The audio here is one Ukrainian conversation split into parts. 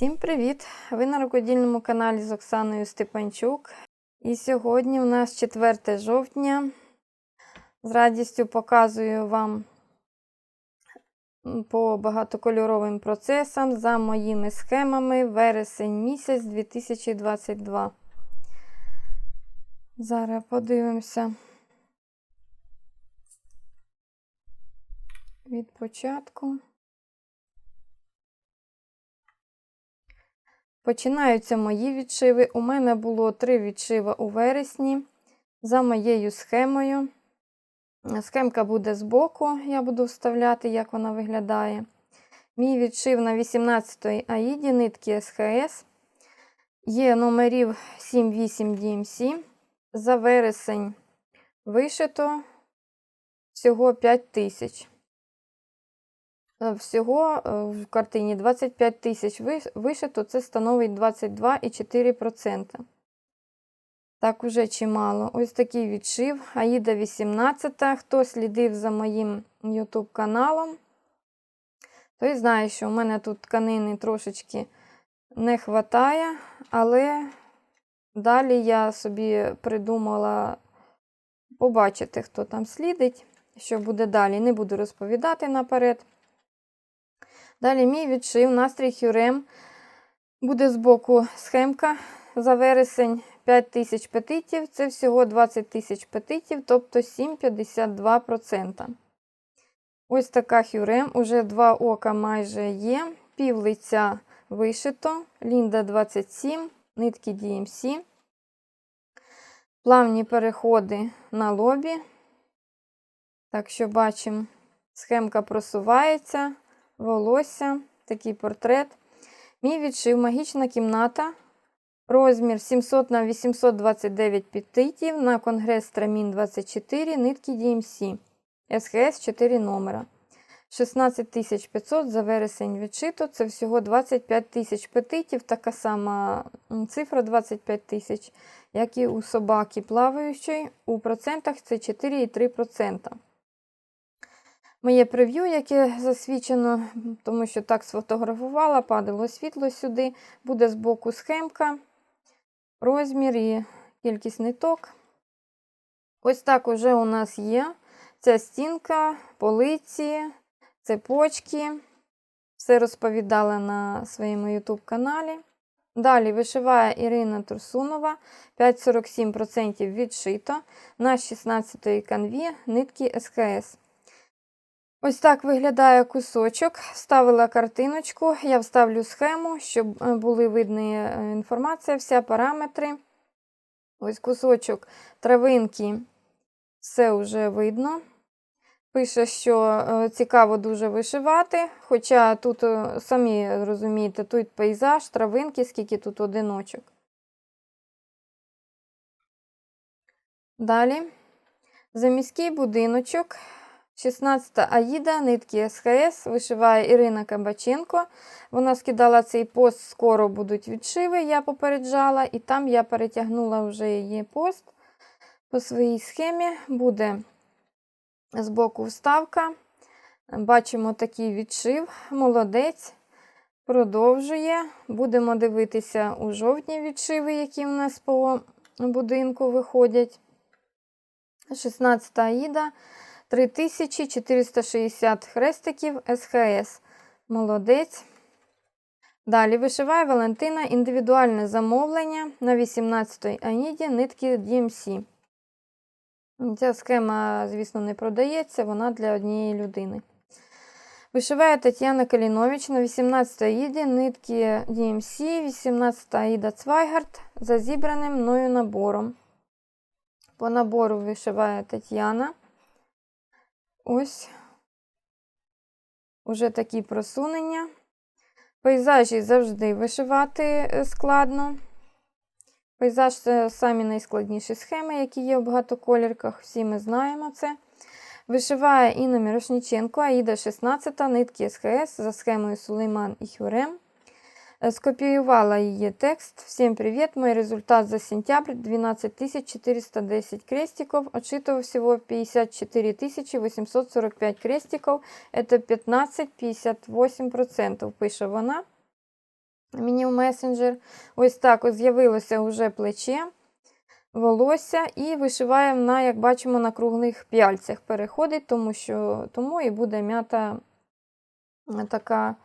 Всім привіт! Ви на рукодільному каналі з Оксаною Степанчук. І сьогодні у нас 4 жовтня. З радістю показую вам по багатокольоровим процесам за моїми схемами вересень місяць 2022. Зараз подивимося від початку. Починаються мої відшиви. У мене було три відшива у вересні за моєю схемою. Схемка буде збоку, я буду вставляти, як вона виглядає. Мій відшив на 18-й аїді нитки СХС. Є номерів 7-8 DMC. За вересень вишито всього 5 тисяч. Всього в картині 25 тисяч вишито, це становить 22,4%. Так, уже чимало. Ось такий відшив. Аїда 18. Хто слідив за моїм YouTube каналом, той знає, що у мене тут тканини трошечки не вистачає, але далі я собі придумала побачити, хто там слідить, що буде далі. Не буду розповідати наперед. Далі мій відшив, настрій Хюрем. Буде збоку схемка за вересень 5 тисяч петитів. Це всього 20 тисяч петитів, тобто 7,52%. Ось така хюрем. Уже два ока майже є. Пів лиця вишито. Лінда 27, нитки DMC. Плавні переходи на лобі. Так що бачимо, схемка просувається волосся, такий портрет. Мій відшив магічна кімната. Розмір 700 на 829 петитів на конгрес Страмін 24, нитки DMC. СХС 4 номера. 16500 за вересень відшито. Це всього 25 тисяч петитів. Така сама цифра 25 тисяч, як і у собаки плаваючої. У процентах це 4,3%. Моє прев'ю, яке засвічено, тому що так сфотографувала, падало світло сюди, буде з боку схемка, розмір і кількість ниток. Ось так уже у нас є ця стінка, полиці, цепочки. Все розповідала на своєму YouTube каналі. Далі вишиває Ірина Турсунова 5,47% відшито на 16-ї канві нитки СХС. Ось так виглядає кусочок. Вставила картиночку, я вставлю схему, щоб е, були видні е, інформація, вся параметри. Ось кусочок травинки, все вже видно. Пише, що е, цікаво дуже вишивати, хоча тут, самі розумієте, тут пейзаж, травинки, скільки тут одиночок. Далі заміський будиночок. 16 Аїда, нитки СХС, вишиває Ірина Кабаченко. Вона скидала цей пост, скоро будуть відшиви, я попереджала, і там я перетягнула вже її пост по своїй схемі. Буде з боку вставка. Бачимо такий відшив, молодець. Продовжує. Будемо дивитися у жовтні відшиви, які у нас по будинку виходять. 16 Аїда. 3460 хрестиків СХС. Молодець. Далі вишиває Валентина індивідуальне замовлення на 18-й аніді нитки DMC. Ця схема, звісно, не продається, вона для однієї людини. Вишиває Тетяна Калінович на 18 аїді нитки DMC, 18 аїда Цвайгард за зібраним мною набором. По набору вишиває Тетяна. Ось уже такі просунення. Пейзажі завжди вишивати е, складно. Пейзаж це самі найскладніші схеми, які є у багатоколірках, всі ми знаємо це. Вишиває Інна Мірошніченко, Аїда 16, нитки СХС за схемою Сулейман і Хюрем. Скопіювала її текст. Всем привет, мой результат за сентябрь 12410 крестиков. Отсчитывал всего 54 845 крестиков. Это 15-58%, пише вона. мені в месенджер. Ось так ось з'явилося вже плече, волосся, і вишиває вона, як бачимо, на круглих п'яльцях переходить, тому що тому і буде м'ята е, така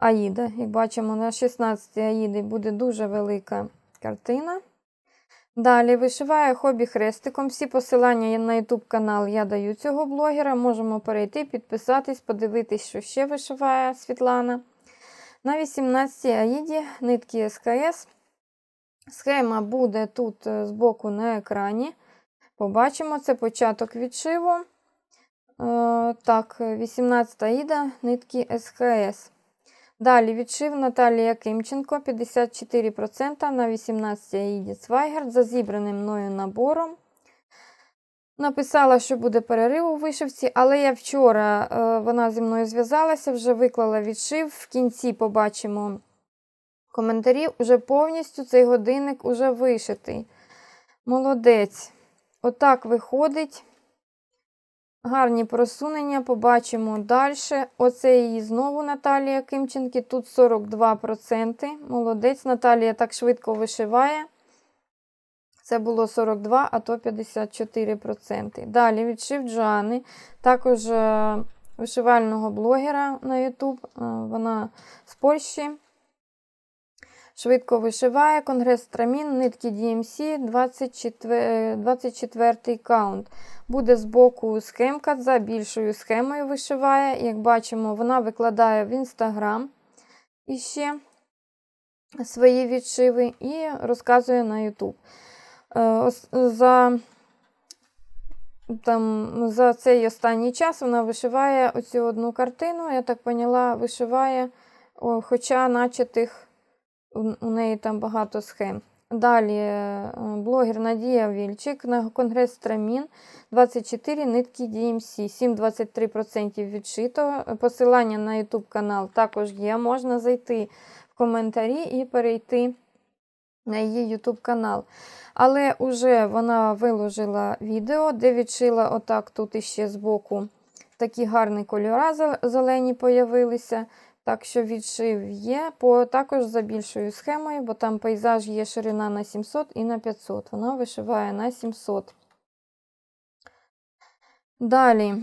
аїда. Як бачимо, на 16 аїди буде дуже велика картина. Далі вишиває хобі хрестиком. Всі посилання на YouTube канал я даю цього блогера. Можемо перейти, підписатись, подивитись, що ще вишиває Світлана. На 18 аїді нитки СКС. Схема буде тут е, збоку на екрані. Побачимо, це початок відшиву. Е, так, 18 аїда нитки СКС. Далі відшив Наталія Кимченко 54% на 18 Аїді Цвайгард за зібраним мною набором. Написала, що буде перерив у вишивці, але я вчора е, вона зі мною зв'язалася, вже виклала відшив. В кінці побачимо коментарі. Уже повністю цей годинник уже вишитий. Молодець. Отак виходить. Гарні просунення, побачимо далі. Оце її знову Наталія Кимченки. Тут 42%. Молодець. Наталія так швидко вишиває. Це було 42, а то 54%. Далі відшив Джани, також е, вишивального блогера на YouTube. Е, Вона з Польщі. Швидко вишиває конгрес Трамін, нитки DMC, 24, 24 каунт. Буде збоку схемка за більшою схемою вишиває. Як бачимо, вона викладає в інстаграм іще свої відшиви і розказує на YouTube. За, там, за цей останній час вона вишиває оцю одну картину, я так поняла, вишиває, хоча наче тих у неї там багато схем. Далі е, блогер Надія Вільчик на конгрес Трамін 24 нитки DMC, 7-23% відшито. Посилання на YouTube канал також є. Можна зайти в коментарі і перейти на її YouTube канал. Але вже вона виложила відео, де відшила отак тут іще збоку такі гарні кольори зелені появилися. Так що відшив є, по, також за більшою схемою, бо там пейзаж є ширина на 700 і на 500. Вона вишиває на 700. Далі.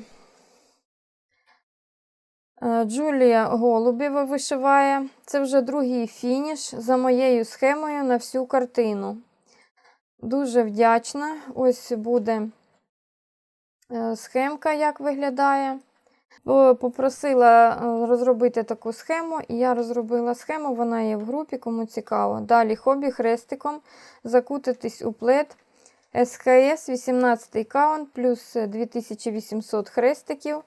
Е, Джулія Голубєва вишиває. Це вже другий фініш за моєю схемою на всю картину. Дуже вдячна. Ось буде е, схемка, як виглядає. Попросила е, розробити таку схему, і я розробила схему, вона є в групі, кому цікаво. Далі хобі хрестиком закутитись у плед СХС 18 каунт плюс 2800 хрестиків.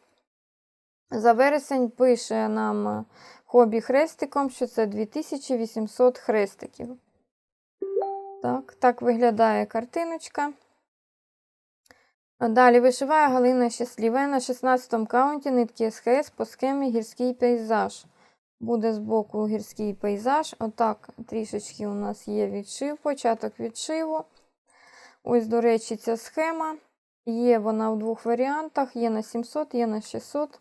За вересень пише нам хобі хрестиком, що це 2800 хрестиків. Так, так виглядає картиночка. Далі вишиває Галина Щасліве на 16 каунті нитки СХС по схемі гірський пейзаж. Буде збоку гірський пейзаж. Отак трішечки у нас є відшив, початок відшиву. Ось, до речі, ця схема. Є вона в двох варіантах: є на 700, є на 600.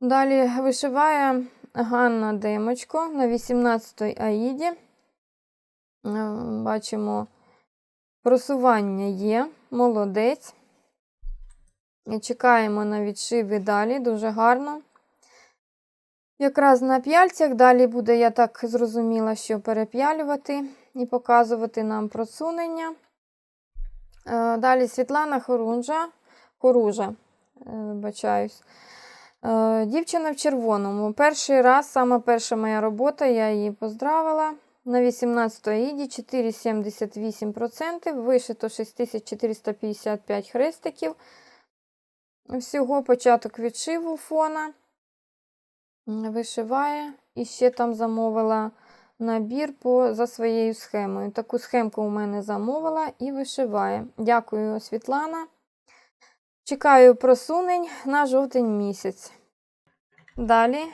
Далі вишиває Ганна Демочко на 18-й Аїді. Е, бачимо. Просування є, молодець. Чекаємо на відшиви далі, дуже гарно. Якраз на п'яльцях, далі буде, я так зрозуміла, що переп'ялювати і показувати нам просунення. Е, далі Світлана Хорунжа, Хоружа, е, вибачаюсь. Е, дівчина в червоному. Перший раз, сама перша моя робота, я її поздравила. На 18 аїді 4,78%, вишито 6455 хрестиків. Всього початок відшиву фона. Вишиває. І ще там замовила набір по, за своєю схемою. Таку схемку у мене замовила і вишиває. Дякую, Світлана. Чекаю просунень на жовтень місяць. Далі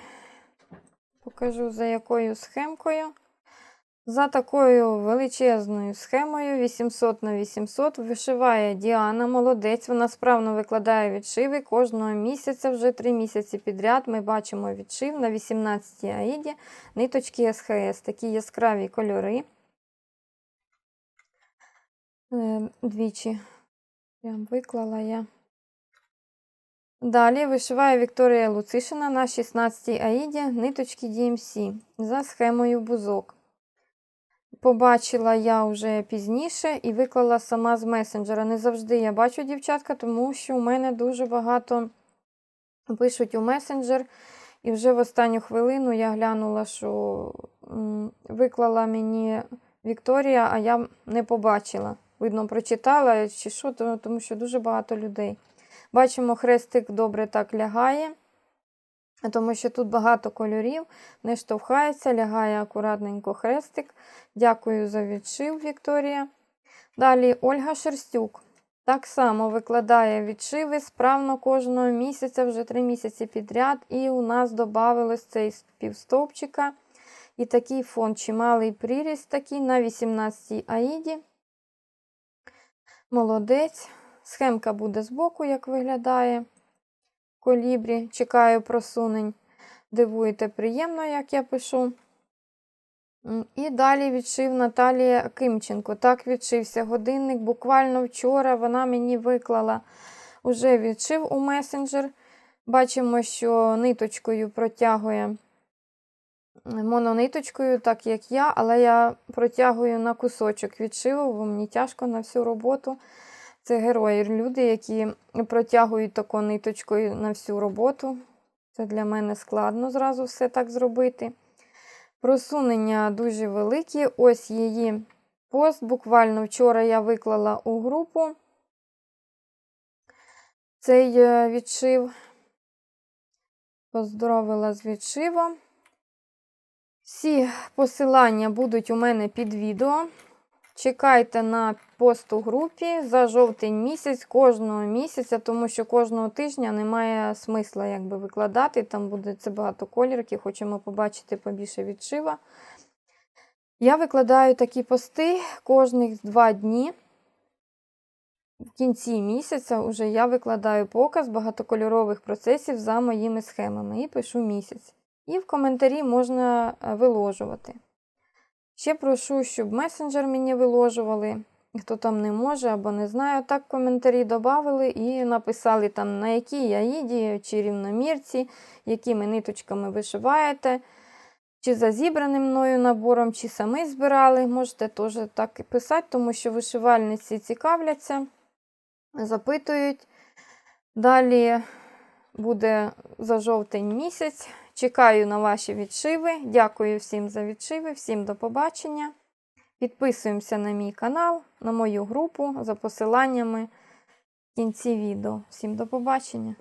покажу, за якою схемкою. За такою величезною схемою 800 на 800 вишиває Діана, молодець. Вона справно викладає відшиви кожного місяця, вже 3 місяці підряд. Ми бачимо відшив на 18 аїді, ниточки СХС, такі яскраві кольори. Е, Двічі виклала я. Далі вишиває Вікторія Луцишина на 16 аїді ниточки DMC за схемою бузок. Побачила я вже пізніше і виклала сама з месенджера. Не завжди я бачу дівчатка, тому що у мене дуже багато пишуть у месенджер. І вже в останню хвилину я глянула, що виклала мені Вікторія, а я не побачила. Видно, прочитала чи що, тому що дуже багато людей. Бачимо, хрестик добре так лягає, тому що тут багато кольорів, не штовхається, лягає акуратненько хрестик. Дякую за відшив, Вікторія. Далі Ольга Шерстюк. Так само викладає відшиви справно кожного місяця, вже три місяці підряд. І у нас додавалось цей півстовпчика. І такий фон, чималий приріст такий на 18-й аїді. Молодець. Схемка буде збоку, як виглядає. Колібрі. Чекаю просунень. Дивуєте приємно, як я пишу. І далі відшив Наталія Кимченко. Так відшився годинник. Буквально вчора вона мені виклала уже відшив у месенджер. Бачимо, що ниточкою протягує монониточкою, так як я, але я протягую на кусочок відшиву, бо мені тяжко на всю роботу. Це герої, люди, які протягують таку ниточкою на всю роботу. Це для мене складно зразу все так зробити. Просунення дуже великі. Ось її пост. Буквально вчора я виклала у групу цей е, відшив. Поздоровила з відшивом. Всі посилання будуть у мене під відео. Чекайте на пост у групі за жовтень місяць кожного місяця, тому що кожного тижня немає смисла якби викладати. Там буде це багато колірки, хочемо побачити побільше відшива. Я викладаю такі пости кожних два дні. В кінці місяця вже я викладаю показ багатокольорових процесів за моїми схемами і пишу місяць. І в коментарі можна е, виложувати. Ще прошу, щоб месенджер мені виложували, хто там не може або не знає. Так коментарі додали і написали, там, на якій аїді чи рівномірці, якими ниточками вишиваєте, чи за зібраним мною набором, чи самі збирали. Можете теж так і писати, тому що вишивальниці цікавляться, запитують. Далі буде за жовтень місяць. Чекаю на ваші відшиви. Дякую всім за відшиви, всім до побачення. Підписуємося на мій канал, на мою групу за посиланнями в кінці відео. Всім до побачення!